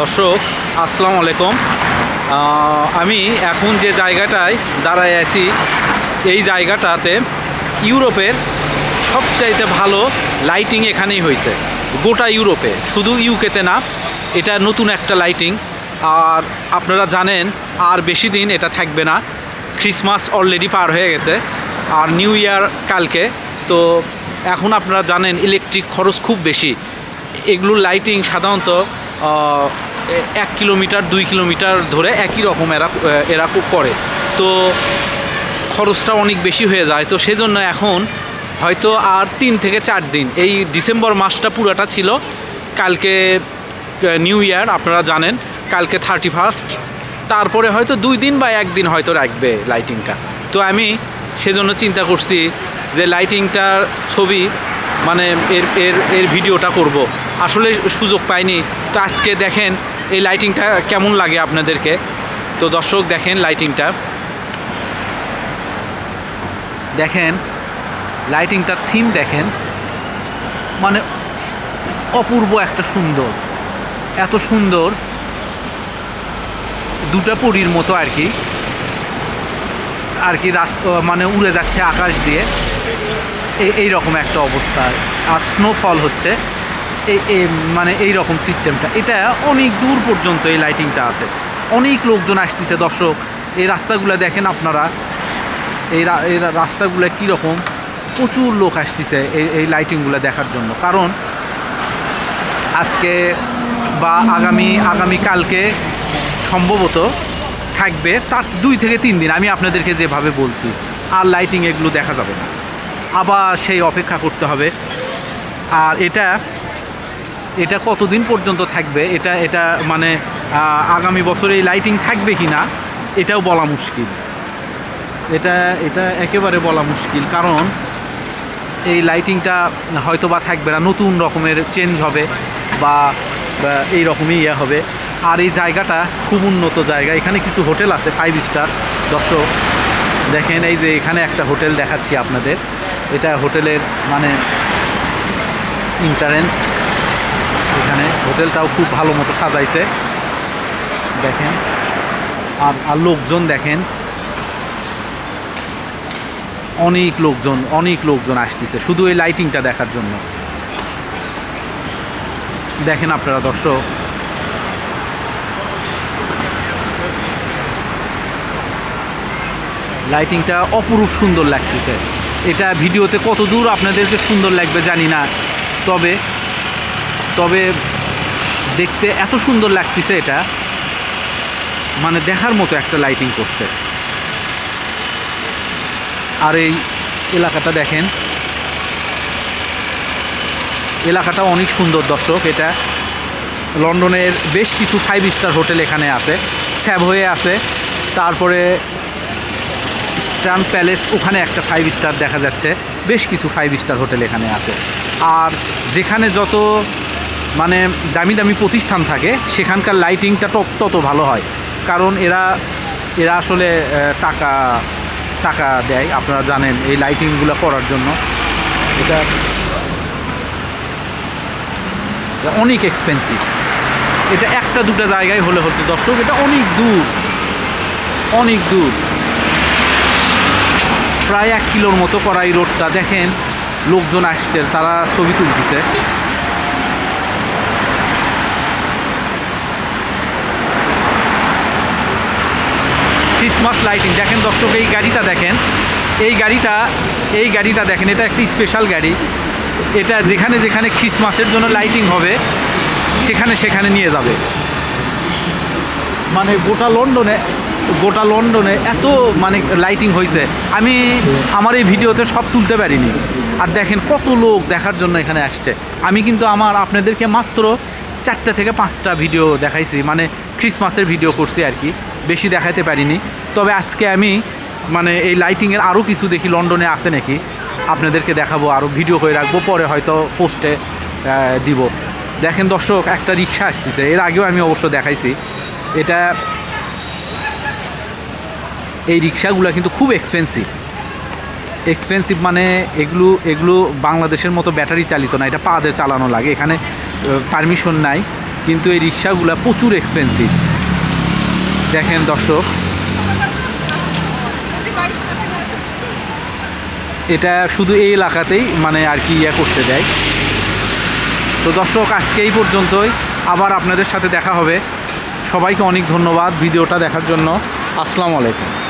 দর্শক, আসসালামু আলাইকুম। আমি এখন যে জায়গাটায় দাঁড়ায় আছি, এই জায়গাটাতে ইউরোপের সবচাইতে ভালো লাইটিং এখানেই হয়েছে। গোটা ইউরোপে, শুধু ইউকেতে না, এটা নতুন একটা লাইটিং। আর আপনারা জানেন, আর বেশি দিন এটা থাকবে না। ক্রিসমাস অলরেডি পার হয়ে গেছে, আর নিউ ইয়ার কালকে। তো এখন আপনারা জানেন, ইলেকট্রিক খরচ খুব বেশি। এগুলোর লাইটিং সাধারণত এক কিলোমিটার, দুই কিলোমিটার ধরে একই রকম এরা এরা করে। তো খরচটা অনেক বেশি হয়ে যায়। তো সেজন্য এখন হয়তো আর তিন থেকে চার দিন। এই ডিসেম্বর মাসটা পুরোটা ছিল। কালকে নিউ ইয়ার, আপনারা জানেন, কালকে থার্টি ফার্স্ট। তারপরে হয়তো দুই দিন বা একদিন হয়তো রাখবে লাইটিংটা তো আমি সেজন্য চিন্তা করছি যে লাইটিংটার ছবি মানে এর এর এর ভিডিওটা করব। আসলে সুযোগ পাইনি। তো আজকে দেখেন, এই লাইটিংটা কেমন লাগে আপনাদেরকে? তো দর্শক, দেখেন লাইটিংটা দেখেন লাইটিংটার থিম দেখেন। মানে অপূর্ব একটা সুন্দর। এত সুন্দর। দুটা পরীর মতো আর কি। আর কি রাস্তা মানে উড়ে যাচ্ছে আকাশ দিয়ে। এই রকম একটা অবস্থা। আর স্নোফল হচ্ছে। এই মানে এই রকম সিস্টেমটা এটা অনেক দূর পর্যন্ত এই লাইটিংটা আছে। অনেক লোকজন আসতেছে, দর্শক। এই রাস্তাগুলো দেখেন আপনারা। এই এই রাস্তাগুলো কীরকম? প্রচুর লোক আসতেছে এই এই লাইটিংগুলো দেখার জন্য। কারণ আজকে বা আগামী আগামী কালকে সম্ভবত থাকবে তার দুই থেকে তিন দিন। আমি আপনাদেরকে যেভাবে বলছি, আর লাইটিং এগুলো দেখা যাবে না। আবার সেই অপেক্ষা করতে হবে। আর এটা এটা কতদিন পর্যন্ত থাকবে? এটা এটা মানে আগামী বছরে এই লাইটিং থাকবে কি না, এটাও বলা মুশকিল। এটা এটা একেবারে বলা মুশকিল। কারণ এই লাইটিংটা হয়তো বা থাকবে না, নতুন রকমের চেঞ্জ হবে বা এই রকমই ইয়ে হবে। আর এই জায়গাটা খুব উন্নত জায়গা। এখানে কিছু হোটেল আছে ফাইভ স্টার দর্শক, দেখেন এই যে এখানে একটা হোটেল দেখাচ্ছি আপনাদের। এটা হোটেলের মানে ইন্টারেন্স এখানে হোটেলটাও খুব ভালো মতো সাজাইছে। দেখেন। আর আর লোকজন দেখেন। অনেক লোকজন অনেক লোকজন আসতেছে শুধু এই লাইটিংটা দেখার জন্য। দেখেন আপনারা দর্শক। লাইটিংটা অপরূপ সুন্দর লাগতেছে। এটা ভিডিওতে কত দূর আপনাদেরকে সুন্দর লাগবে জানি না। তবে তবে দেখতে এত সুন্দর লাগতেছে এটা। মানে দেখার মতো একটা লাইটিং করছে। আর এই এলাকাটা দেখেন। এলাকাটা অনেক সুন্দর দর্শক এটা। লন্ডনের বেশ কিছু ফাইভ স্টার হোটেল এখানে আছে। স্যাব স্যাভয়ে আছে। তারপরে স্ট্যান প্যালেস, ওখানে একটা ফাইভ স্টার দেখা যাচ্ছে। বেশ কিছু ফাইভ স্টার হোটেল এখানে আছে। আর যেখানে যত মানে দামি দামি প্রতিষ্ঠান থাকে, সেখানকার লাইটিংটা তত তত ভালো হয়। কারণ এরা এরা আসলে টাকা টাকা দেয়, আপনারা জানেন এই লাইটিংগুলো করার জন্য। এটা অনেক এক্সপেন্সিভ এটা একটা দুটো জায়গায় হলে হতো। দর্শক, এটা অনেক দূর। অনেক দূর। প্রায় এক কিলোর মতো করা এই রোডটা দেখেন, লোকজন আসছে, তারা ছবি তুলতেছে। ক্রিসমাস লাইটিং দেখেন দর্শক, এই গাড়িটা দেখেন, এই গাড়িটা এই গাড়িটা দেখেন, এটা একটি স্পেশাল গাড়ি। এটা যেখানে যেখানে ক্রিসমাসের জন্য লাইটিং হবে, সেখানে সেখানে নিয়ে যাবে। মানে গোটা লন্ডনে গোটা লন্ডনে এত মানে লাইটিং হয়েছে আমি আমার এই ভিডিওতে সব তুলতে পারিনি। আর দেখেন কত লোক দেখার জন্য এখানে আসছে। আমি কিন্তু আমার আপনাদেরকে মাত্র চারটে থেকে পাঁচটা ভিডিও দেখাইছি। মানে ক্রিসমাসের ভিডিও করছি আর কি। বেশি দেখাতে পারিনি। তবে আজকে আমি মানে এই লাইটিংয়ের আরও কিছু দেখি। লন্ডনে আছে নাকি? আপনাদেরকে দেখাবো। আরও ভিডিও করে রাখব। পরে হয়তো পোস্টে দিব। দেখেন দর্শক, একটা রিক্সা আসতেছে। এর আগেও আমি অবশ্য দেখাইছি। এটা এই রিক্সাগুলো কিন্তু খুব এক্সপেন্সিভ এক্সপেন্সিভ মানে এগুলো এগুলো বাংলাদেশের মতো ব্যাটারি চালিত না, এটা পা দিয়ে চালানো লাগে, এখানে পারমিশন নাই, কিন্তু এই রিক্সাগুলো প্রচুর এক্সপেন্সিভ দেখেন দর্শক। এটা শুধু এই এলাকাতেই মানে আর কি ইয়ে করতে দেয়। তো দর্শক, আজকে এই পর্যন্তই। আবার আপনাদের সাথে দেখা হবে। সবাইকে অনেক ধন্যবাদ ভিডিওটা দেখার জন্য। আসসালামু আলাইকুম।